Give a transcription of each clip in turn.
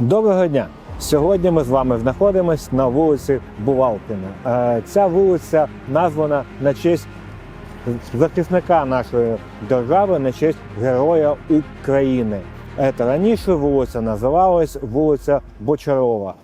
Доброго дня! Сьогодні ми з вами знаходимося на вулиці Бувалкіна. Е, Ця вулиця названа на честь захисника нашої держави, на честь Героя України. Це раніше вулиця називалась вулиця Бочарова.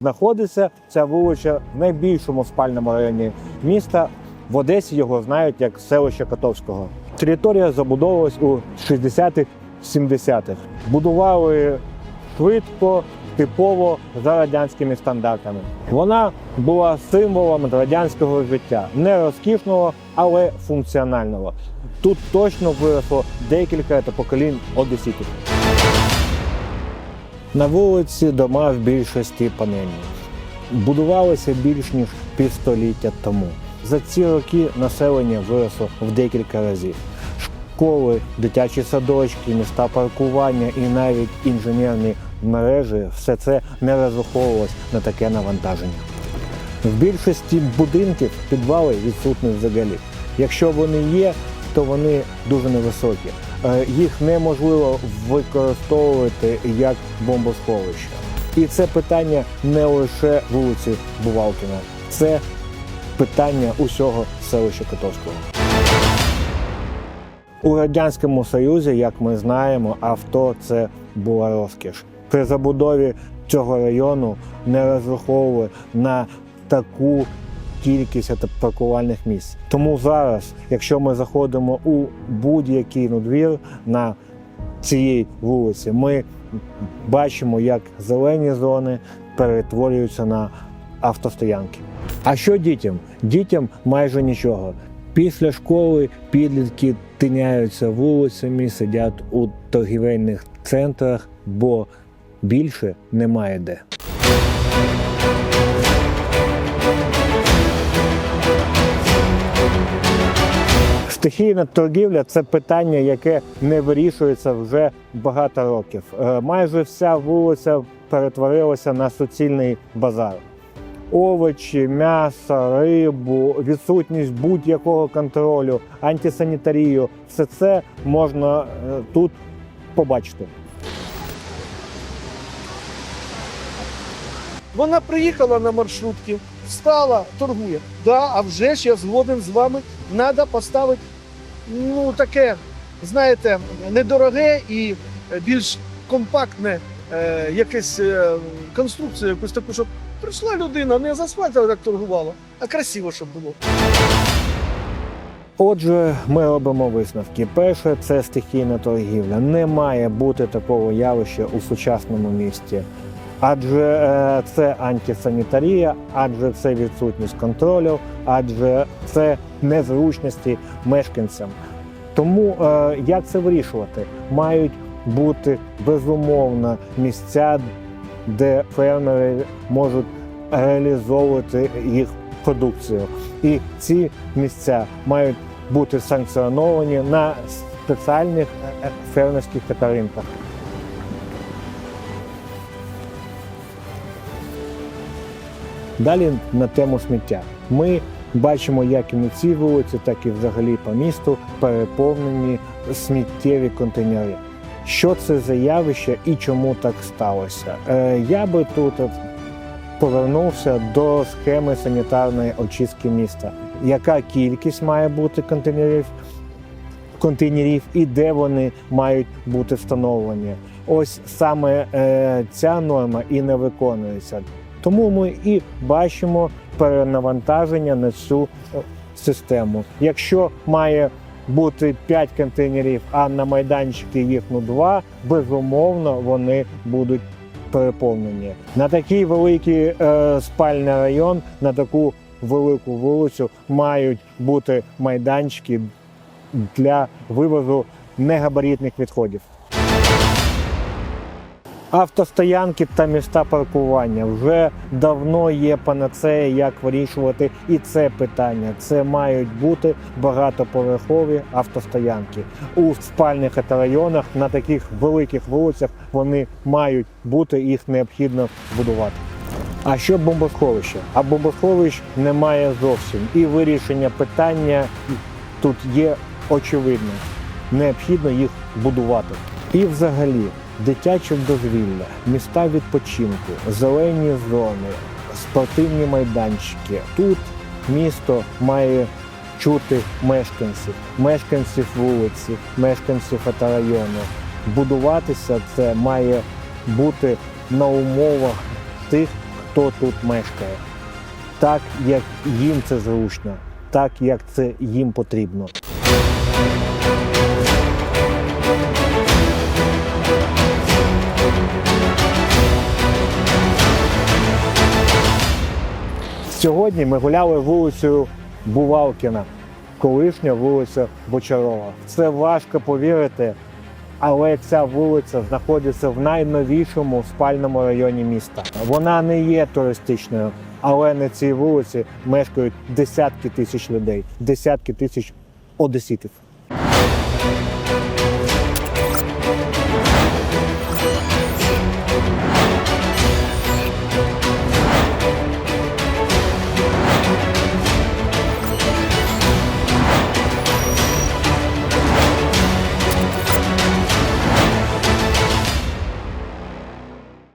Знаходиться ця вулиця в найбільшому спальному районі міста. В Одесі його знають як селище Котовського. Територія забудовувалась у 60-х, 70-х. Будували швидко, типово за радянськими стандартами. Вона була символом радянського життя, не розкішного, але функціонального. Тут точно виросло декілька поколінь одеситів. На вулиці дома в більшості панельні. Будувалися більш ніж півстоліття тому. За ці роки населення виросло в декілька разів. Школи, дитячі садочки, міста паркування і навіть інженерні мережі все це не розраховувалось на таке навантаження. В більшості будинків підвали відсутні взагалі. Якщо вони є, то вони дуже невисокі. Е, Їх неможливо використовувати як бомбосховище. І це питання не лише вулиці Бувалкіна, це питання усього селища Котовського. У Радянському Союзі, як ми знаємо, авто це була розкіш. При забудові цього району не розраховували на таку кількість паркувальних місць. Тому зараз, якщо ми заходимо у будь-який ну, двір на цієї вулиці, ми бачимо, як зелені зони перетворюються на автостоянки. А що дітям? Дітям майже нічого. Після школи підлітки тиняються вулицями, сидять у торгівельних центрах, бо більше немає де. Стихійна торгівля це питання, яке не вирішується вже багато років. Е, Майже вся вулиця перетворилася на суцільний базар. Овочі, м'ясо, рибу, відсутність будь-якого контролю, антисанітарію все це можна е, тут побачити. Вона приїхала на маршрутці, встала, торгує. Да, а вже ж я згоден з вами. Треба поставити ну таке, знаєте, недороге і більш компактне е, якесь е, конструкцію, якусь таку, щоб прийшла людина, не асфальтом так торгувала, а красиво, щоб було. Отже, ми робимо висновки. Перше, це стихійна торгівля. Не має бути такого явища у сучасному місті. Адже е, це антисанітарія, адже це відсутність контролю, адже це незручності мешканцям. Тому е, як це вирішувати? Мають бути безумовно місця, де фермери можуть реалізовувати їх продукцію. І ці місця мають бути санкціоновані на спеціальних е, фермерських ринках. Далі на тему сміття. Ми бачимо, як і на цій вулиці, так і взагалі по місту переповнені сміттєві контейнери. Що це за явище і чому так сталося? Е, я би тут повернувся до схеми санітарної очистки міста. Яка кількість має бути контейнерів, контейнерів і де вони мають бути встановлені? Ось саме е, ця норма і не виконується. Тому ми і бачимо перенавантаження на цю е, систему. Якщо має бути 5 контейнерів, а на майданчики їх ну 2, безумовно вони будуть переповнені. На такий великий е, спальний район, на таку велику вулицю мають бути майданчики для вивозу негабаритних відходів. Автостоянки та міста паркування вже давно є панацея, як вирішувати і це питання. Це мають бути багатоповерхові автостоянки у спальних районах на таких великих вулицях. Вони мають бути, їх необхідно будувати. А що бомбосховище? А бомбосховищ немає зовсім. І вирішення питання тут є очевидне. Необхідно їх будувати. І взагалі, дитяче дозвілля, міста відпочинку, зелені зони, спортивні майданчики. Тут місто має чути мешканців, мешканців вулиці, мешканців району. Будуватися це має бути на умовах тих, хто тут мешкає, так як їм це зручно, так як це їм потрібно. Сьогодні ми гуляли вулицею Бувалкіна, колишня вулиця Бочарова. Це важко повірити, але ця вулиця знаходиться в найновішому спальному районі міста. Вона не є туристичною, але на цій вулиці мешкають десятки тисяч людей, десятки тисяч одеситів.